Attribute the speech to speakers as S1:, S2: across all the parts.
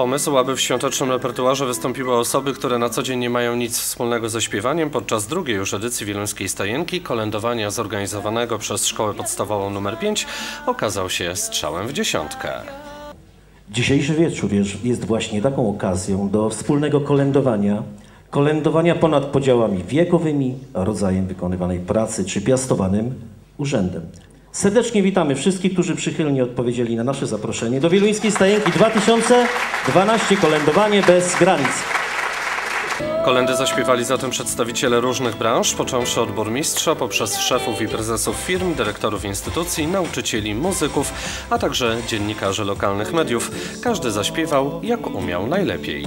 S1: pomysł, aby w świątecznym repertuarze wystąpiły osoby, które na co dzień nie mają nic wspólnego ze śpiewaniem podczas drugiej już edycji Wieluńskiej Stajenki, kolędowania zorganizowanego przez Szkołę Podstawową nr 5 okazał się strzałem w dziesiątkę.
S2: Dzisiejszy wieczór jest, jest właśnie taką okazją do wspólnego kolędowania. Kolędowania ponad podziałami wiekowymi, rodzajem wykonywanej pracy czy piastowanym urzędem. Serdecznie witamy wszystkich, którzy przychylnie odpowiedzieli na nasze zaproszenie do Wieluńskiej Stajenki 2012 Kolędowanie bez granic.
S1: Kolendy zaśpiewali zatem przedstawiciele różnych branż, począwszy od burmistrza, poprzez szefów i prezesów firm, dyrektorów instytucji, nauczycieli, muzyków, a także dziennikarzy lokalnych mediów. Każdy zaśpiewał jak umiał najlepiej.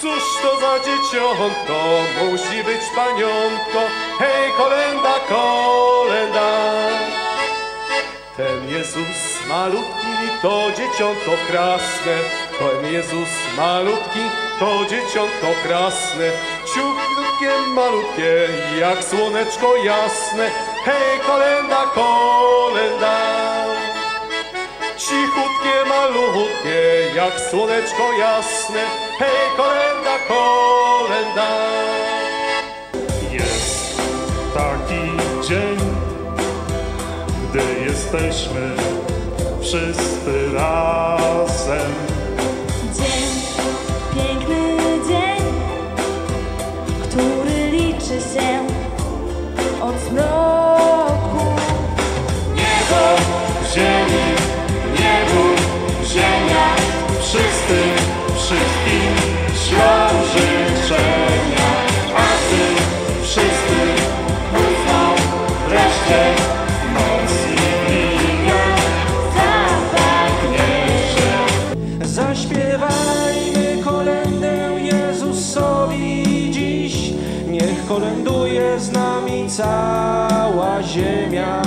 S3: Cóż to za dzieciątko, musi być paniątko, hej kolenda, malutki, to dzieciątko krasne, ten Jezus malutki, to dzieciątko krasne, ciuchniutkie, malutkie, jak słoneczko jasne, hej kolenda, kolenda. Cichutkie, malutkie, jak słoneczko jasne, hej kolenda, kolenda.
S4: Jest taki dzień, gdy jesteśmy wszyscy razem.
S5: Dzień, piękny dzień, który liczy się od zmroku.
S4: Niebo, ziemi, niebo, ziemia, wszyscy, wszystkim ślą życzenia, a ty wszyscy usną wreszcie
S6: z nami cała ziemia.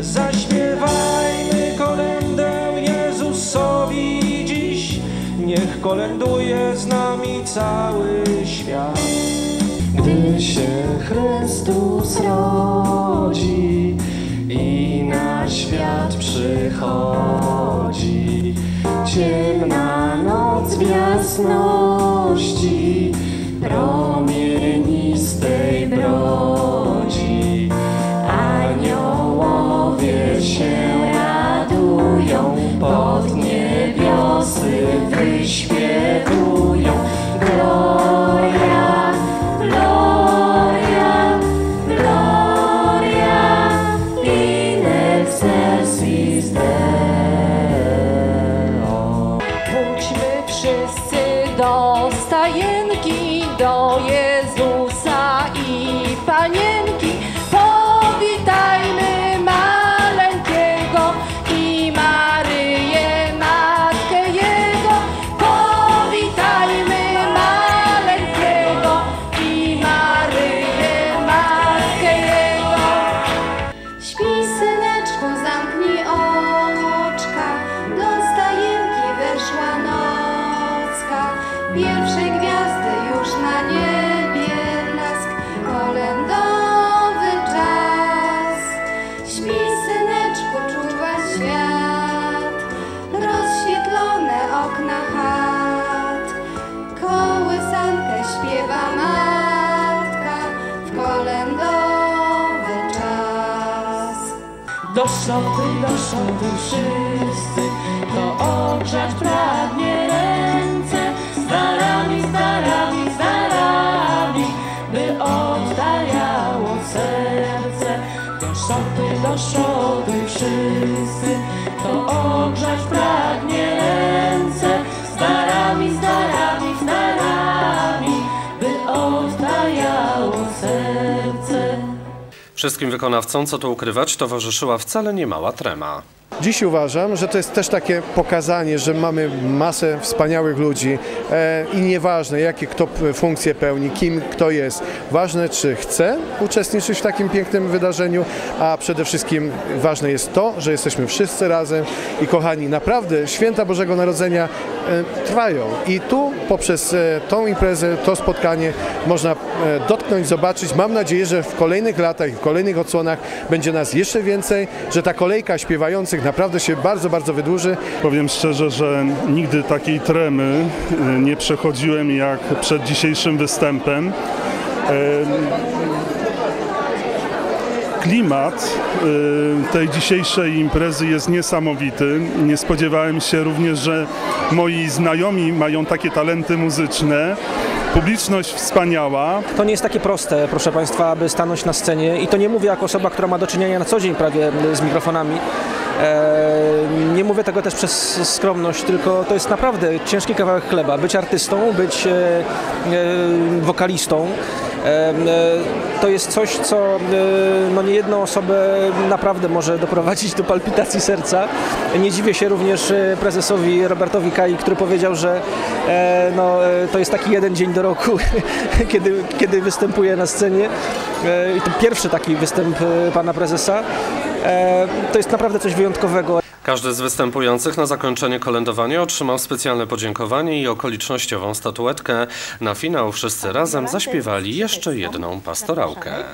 S6: Zaśpiewajmy kolędę Jezusowi dziś, niech kolęduje z nami cały świat. Gdy się Chrystus rodzi i na świat przychodzi, ciemna noc w jasności promienistej wyśpiewują. Gloria, gloria, gloria in excelsis Deo.
S5: Pójdźmy wszyscy do stajenki, do Jezusa Do
S6: szopy, do szopy wszyscy, to ogrzać pragnie
S1: Wszystkim wykonawcom, co tu ukrywać, towarzyszyła wcale niemała trema.
S7: Dziś uważam, że to jest też takie pokazanie, że mamy masę wspaniałych ludzi e, i nieważne jakie kto funkcje pełni, kim kto jest. Ważne czy chce uczestniczyć w takim pięknym wydarzeniu, a przede wszystkim ważne jest to, że jesteśmy wszyscy razem i kochani, naprawdę święta Bożego Narodzenia trwają i tu poprzez e, tą imprezę, to spotkanie można e, dotknąć, zobaczyć. Mam nadzieję, że w kolejnych latach w kolejnych odsłonach będzie nas jeszcze więcej, że ta kolejka śpiewających naprawdę się bardzo, bardzo wydłuży.
S8: Powiem szczerze, że nigdy takiej tremy nie przechodziłem jak przed dzisiejszym występem. Klimat y, tej dzisiejszej imprezy jest niesamowity. Nie spodziewałem się również, że moi znajomi mają takie talenty muzyczne. Publiczność wspaniała.
S9: To nie jest takie proste, proszę Państwa, aby stanąć na scenie i to nie mówię jako osoba, która ma do czynienia na co dzień prawie z mikrofonami. E, nie mówię tego też przez skromność, tylko to jest naprawdę ciężki kawałek chleba. Być artystą, być e, e, wokalistą. E, To jest coś, co e, no niejedną osobę naprawdę może doprowadzić do palpitacji serca. Nie dziwię się również e, prezesowi Robertowi Kai, który powiedział, że no, to jest taki jeden dzień do roku, kiedy, kiedy występuje na scenie. I to pierwszy taki występ pana prezesa. To jest naprawdę coś wyjątkowego.
S1: Każdy z występujących na zakończenie kolędowania otrzymał specjalne podziękowanie i okolicznościową statuetkę. Na finał wszyscy razem zaśpiewali jeszcze jedną pastorałkę.